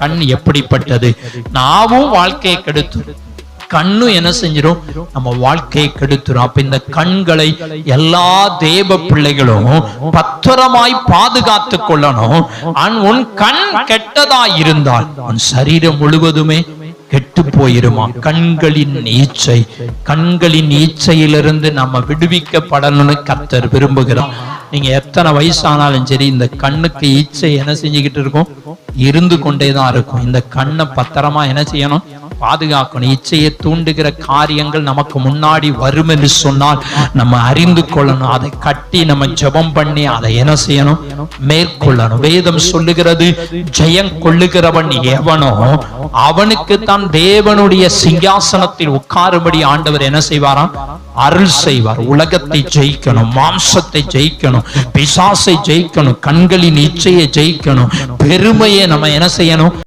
கண் எப்படிப்பட்டது? நாவும் வாழ்க்கையை கெடுத்துரும் கண்ணு என்ன செஞ்சிடும் நம்ம வாழ்க்கையை கெடுத்துரும். அப்ப இந்த கண்களை எல்லா தேவ பிள்ளைகளும் பத்திரமாய் பாதுகாத்து கொள்ளணும். அன் உன் கண் கெட்டதா இருந்தால் உன் சரீரம் முழுவதுமே கெட்டு போயிருமா? கண்களின் நீச்சை கண்களின் நீச்சையிலிருந்து நம்ம விடுவிக்கப்படணும்னு கத்தர் விரும்புகிறார். நீங்க எத்தனை வயசானாலும் சரி இந்த கண்ணுக்கு ஈச்சை என்ன செஞ்சுக்கிட்டு இருக்கும்? இருந்து கொண்டே தான் இருக்கும். இந்த கண்ணை பத்திரமா என்ன செய்யணும்? பாதுகாக்கணும். இச்சையை தூண்டுகிற காரியங்கள் நமக்கு முன்னாடி வரும் என்று சொன்னால் நம்ம அறிந்து கொள்ளணும். அதை கட்டி நம்ம ஜெபம் பண்ணி அதை என்ன செய்யணும்? மேற்கொள்ளணும். வேதம் சொல்லுகிறது ஜெயம் கொள்ளுகிறவன் எவனோ அவனுக்கு தான் தேவனுடைய சிங்காசனத்தில் உட்காரும்படி ஆண்டவர் என்ன செய்வாராம்? அருள் செய்வார். உலகத்தை ஜெயிக்கணும் மாம்சத்தை ஜெயிக்கணும் பிசாசை ஜெயிக்கணும் கண்களின் இச்சையை ஜெயிக்கணும் பெருமையை நம்ம என்ன செய்யணும்?